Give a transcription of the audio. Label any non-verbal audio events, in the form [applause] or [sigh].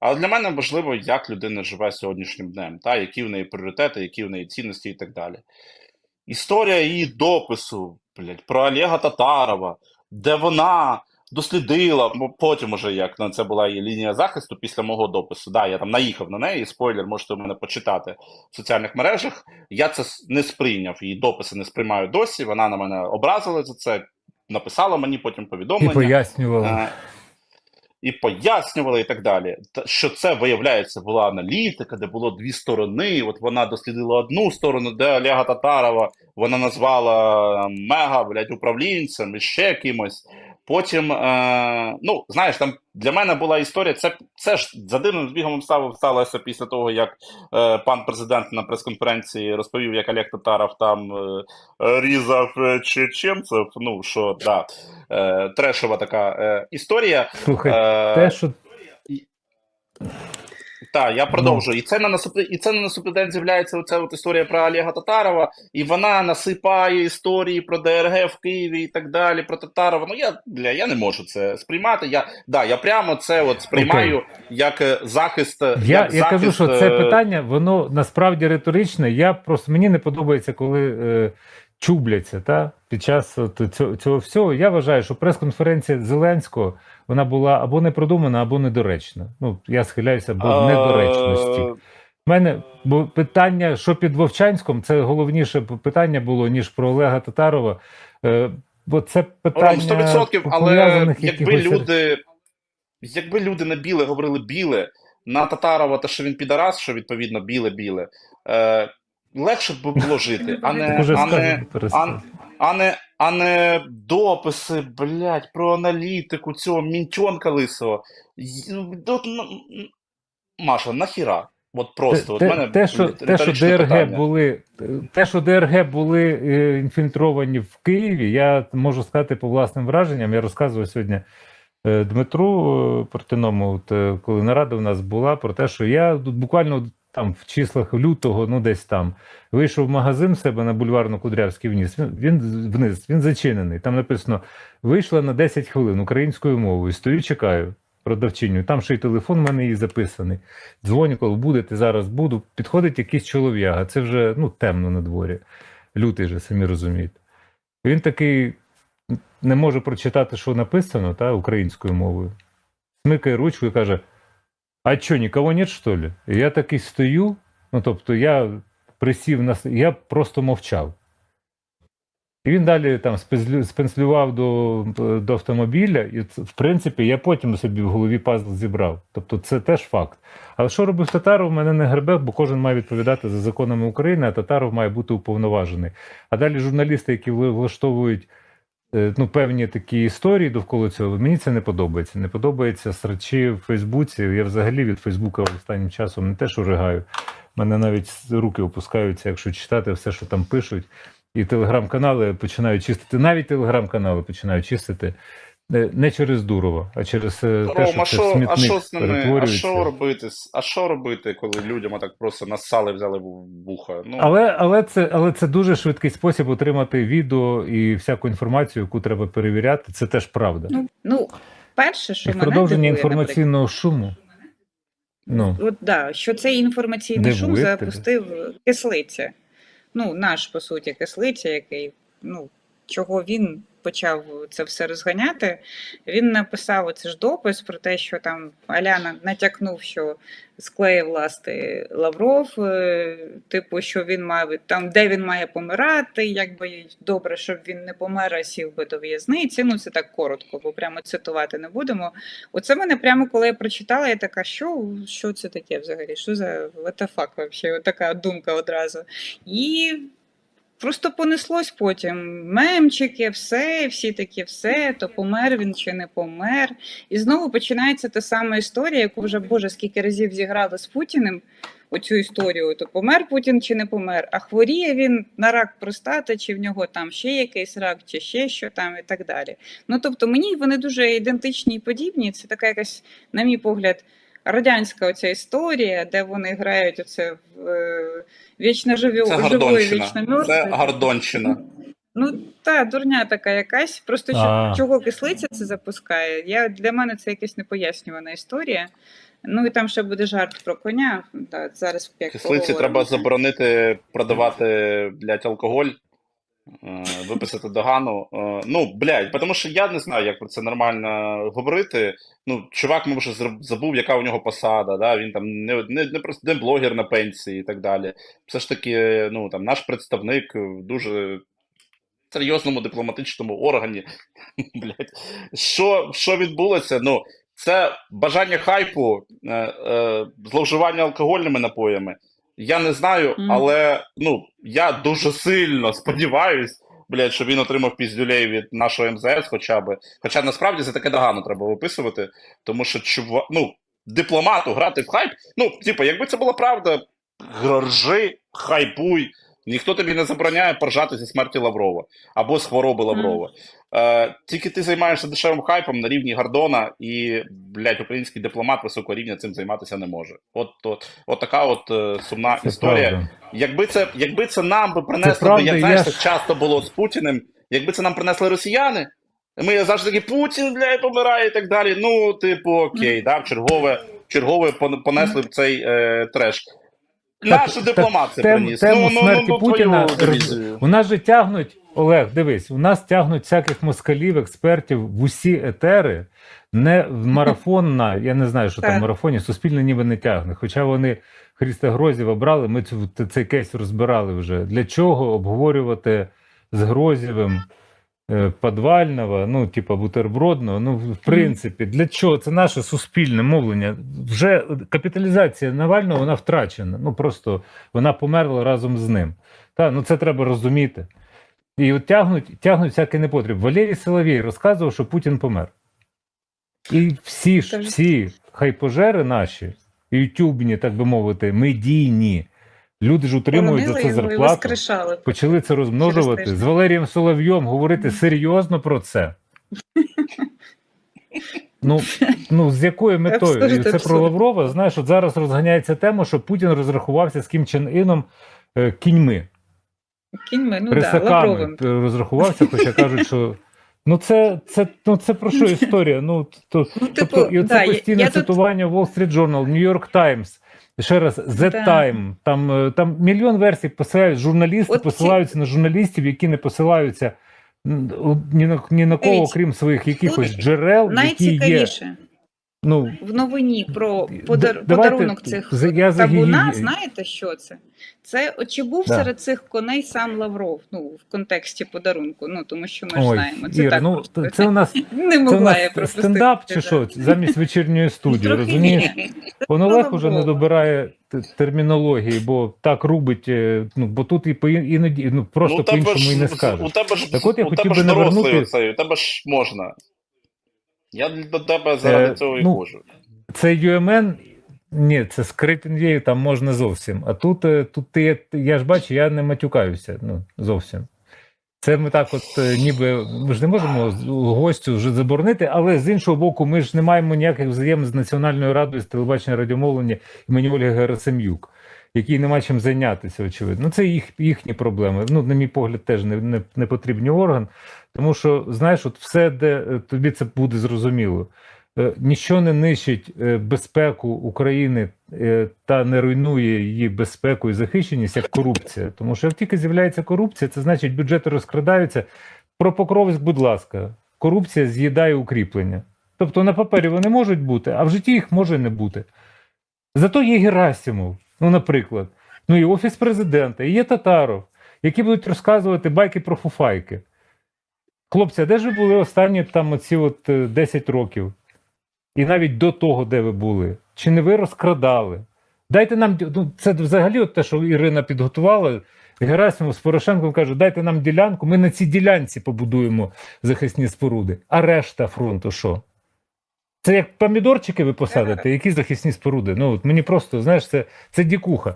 Але для мене важливо, як людина живе сьогоднішнім днем, та, які в неї пріоритети, які в неї цінності і так далі. Історія її допису, блядь, про Олега Татарова, де вона дослідила, бо потім уже як на це була її лінія захисту після мого допису. Да, я там наїхав на неї, спойлер, можете у мене почитати в соціальних мережах. Я це не сприйняв, її дописи не сприймаю досі. Вона на мене образила за це, написала мені потім І повідомлення. пояснювала. І пояснювали, і так далі. Що це, виявляється, була аналітика, де було дві сторони. От вона дослідила одну сторону, де Олега Татарова вона назвала мега блядь, управлінцем і ще кимось. Потім, е, ну, знаєш, там для мене була історія. Це, це ж за дивним збігом стало, сталося після того, як е, пан президент на прес-конференції розповів, як Олег Татаров там е, різав е, чеченців. Ну, що, да, е, трешова така е, історія. Слухай, Е, те, що Так, я продовжую. І це на наступний, і це на наступний день з'являється оця от історія про Олега Татарова, і вона насипає історії про ДРГ в Києві і так далі, про Татарова. Ну я бля, я не можу це сприймати. Я да, я прямо це от сприймаю як е, захист. Я, як я захист, кажу, що це е, питання, воно насправді риторичне. Я просто мені не подобається, коли е, чубляться та, під час от цього, цього всього. Я вважаю, що прес-конференція Зеленського вона була або не продумана, або недоречна. Ну, я схиляюся до недоречності. У мене бо питання, що під Вовчанськом, це головніше питання було, ніж про Олега Татарова. Е, бо це питання 100%, але якби люди, якби люди на біле говорили біле, на Татарова, те, що він підарас, що відповідно біле-біле, е, легше б було жити, а не, а не, перестань. а не, а не дописи, блядь, про аналітику цього мінчонка лисого. От, ну, Маша, нахіра? От просто, те, от мене те, що, те, що ДРГ питання. були, те, що ДРГ були е, інфільтровані в Києві, я можу сказати по власним враженням. Я розказував сьогодні е, Дмитру е, Портиному, коли нарада у нас була, про те, що я тут буквально там в числах лютого, ну десь там, вийшов в магазин себе на бульварно Кудрявський вниз. Він, він вниз, він зачинений. Там написано: вийшла на 10 хвилин українською мовою. Стою, чекаю. Продавчиню, там ще й телефон в мене її записаний. Дзвоню, коли будете, зараз буду. Підходить якийсь чолов'яга, це вже ну, темно на дворі. Лютий же, самі розумієте. Він такий не може прочитати, що написано та, українською мовою. Смикає ручку і каже: А що, нікого нет, що ли? І я такий стою. Ну, тобто, я присів на я просто мовчав. І він далі там спенслював до, до автомобіля, і в принципі, я потім собі в голові пазл зібрав. Тобто це теж факт. Але що робив Татаров, мене не гребе, бо кожен має відповідати за законами України, а Татаров має бути уповноважений. А далі журналісти, які влаштовують ну, певні такі історії довкола цього, мені це не подобається. Не подобається срачі в Фейсбуці. Я взагалі від Фейсбука останнім часом не те, що ригаю. Мене навіть руки опускаються, якщо читати все, що там пишуть. І телеграм-канали починають чистити, навіть телеграм-канали починають чистити е, не через Дурова, а через е, те, Ром, що а це що, а що з ними? А що робити? А що робити, коли людям так просто насали, взяли в вуха? Ну, Але, але, це, але це дуже швидкий спосіб отримати відео і всяку інформацію, яку треба перевіряти. Це теж правда. Ну, ну перше, що і мене продовження дивує, інформаційного шуму. Ну, От да, що цей інформаційний Дивує шум тебе? запустив кислиця. Ну, наш, по суті, кислиця, який, ну, чого він почав це все розганяти. Він написав оце ж допис про те, що там Аляна натякнув, що склеїв власти Лавров, е, типу, що він має там, де він має помирати, якби добре, щоб він не помер, а сів би до в'язниці. Ну, це так коротко, бо прямо цитувати не будемо. Оце мене прямо коли я прочитала, я така, що, що це таке взагалі? Що за what? От така думка одразу. І просто понеслось потім. Мемчики, все, всі такі, все, то помер він чи не помер. І знову починається та сама історія, яку вже Боже, скільки разів зіграли з Путіним. Оцю історію, то помер Путін чи не помер, а хворіє він на рак простати, чи в нього там ще якийсь рак, чи ще що там і так далі. Ну тобто мені вони дуже ідентичні і подібні. Це така якась, на мій погляд, радянська оця історія, де вони грають оце в е, вічно живі, це живої, вічно Це мертвої. Гордонщина. Ну та дурня така якась. Просто А. що, чого кислиця це запускає? Я для мене це якась непояснювана історія. Ну і там ще буде жарт про коня. Да, зараз Кислиці поговоримо. треба заборонити продавати, блядь, алкоголь, виписати догану. Е, Ну, блядь, тому що я не знаю, як про це нормально говорити. Ну, чувак, може, забув, яка у нього посада, да? він там не, не, не просто не блогер на пенсії і так далі. Все ж таки, ну, там, наш представник в дуже серйозному дипломатичному органі. [laughs] Блядь. Що, що відбулося? Ну, це бажання хайпу, е, е, зловживання алкогольними напоями. Я не знаю, Мгм. але ну, я дуже сильно сподіваюсь, блядь, що він отримав піздюлей від нашого МЗС хоча б. Хоча насправді це таке догано треба виписувати, тому що чува... ну, дипломату грати в хайп. Ну, типу, якби це була правда, ржи, хайпуй. Ніхто тобі не забороняє поржати зі смерті Лаврова або з хвороби Лаврова. Е, тільки ти займаєшся дешевим хайпом на рівні Гордона, і, блядь, український дипломат високого рівня цим займатися не може. От, от, от така от е, сумна Це історія. правда. Якби це, якби це нам би принесли, правда, би, як я знаєш, ж- так часто було з Путіним, якби це нам принесли росіяни, ми завжди такі Путін, блядь, помирає і так далі. Ну, типу, окей, да, в чергове, чергове понесли б цей е, треш. Наш так, тем- приніс. тему ну, ну, смерті ну, ну, Путіна твою. У нас же тягнуть, Олег, дивись, у нас тягнуть всяких москалів, експертів в усі етери, не в марафон на, я не знаю, що там в марафоні, суспільне ніби не тягне. Хоча вони Хріста Грозів обрали, ми цю, цей кейс розбирали вже. Для чого обговорювати з Грозєвим Подвального, ну, типа бутербродного, ну, в принципі, для чого? Це наше суспільне мовлення. Вже капіталізація Навального, вона втрачена. Ну, просто вона померла разом з ним. Та, ну це треба розуміти. І от тягнуть, тягнуть всяке непотріб. Валерій Соловій розказував, що Путін помер. І всі ж- всі хайпожери наші, ютюбні, так би мовити, медійні, люди ж утримують за це зарплату. Почали це розмножувати. З Валерієм Соловйом говорити серйозно про це. [laughs] Ну, ну з якою метою? І це про. Лаврова. Знаєш, от зараз розганяється тема, що Путін розрахувався з Кім Чен Іном е, кіньми. Кіньми, ну да, лавровим. е, розрахувався, хоча кажуть, що. Ну, це, це, ну, це про що [laughs] історія? Ну, то, Ну, типу, тобто, і оце да, я- постійне я тут- цитування Wall Street Journal, New York Times, ще раз, The Да. Time, там, е, там мільйон версій посилають, журналісти От ці- посилаються на журналістів, які не посилаються ні на, ні на кого, крім своїх якихось джерел, які є. Ну, в новині про подар... давайте подарунок цих я табуна, знаєте, що це? Це от чи був Да. серед цих коней сам Лавров, ну, в контексті подарунку, ну, тому що ми ж знаємо. Це Ір, так ну, просто. це у нас, [laughs] не це у могла нас стендап чи що? Замість вечірньої студії, [laughs] розумієш? ні. Уже не добирає термінології, бо так рубить, е, ну, бо тут і по іноді, ну, просто Ну, по-іншому і не ж- скажеш. У тебе ж, Так от я у хотів тебе би ж навернути- у тебе ж можна. Я до тебе заради Е, цього і ну, можу. Це UMN, ні, це з там можна зовсім. А тут, е, тут ти, я ж бачу, я не матюкаюся ну, зовсім. Це ми так, от е, ніби ми ж не можемо гостю вже заборонити, але з іншого боку, ми ж не маємо ніяких взаєм з Національною радою з телебачення радіомовлення імені Ольги Герасим'юк, який нема чим зайнятися, очевидно. Ну, це їх, їхні проблеми. Ну, на мій погляд, теж не, не, не потрібний орган. Тому що, знаєш, от все, де е, тобі це буде зрозуміло. Е, Ніщо не нищить е, безпеку України та не руйнує її безпеку і захищеність як корупція. Тому що як тільки з'являється корупція, це значить бюджети розкрадаються. Про Покровськ, будь ласка, корупція з'їдає укріплення. Тобто на папері вони можуть бути, а в житті їх може не бути. Зато є Герасимов, ну, наприклад, ну і Офіс президента, і є Татаров, які будуть розказувати байки про фуфайки. Хлопці, а де ж ви були останні там оці от е, 10 років? І навіть до того, де ви були? Чи не ви розкрадали? Дайте нам ну, це взагалі от те, що Ірина підготувала. Герасимов з Порошенком каже: дайте нам ділянку, ми на цій ділянці побудуємо захисні споруди. А решта фронту що? Це як помідорчики ви посадите, [laughs] які захисні споруди. Ну от мені просто знаєш, це, це дікуха.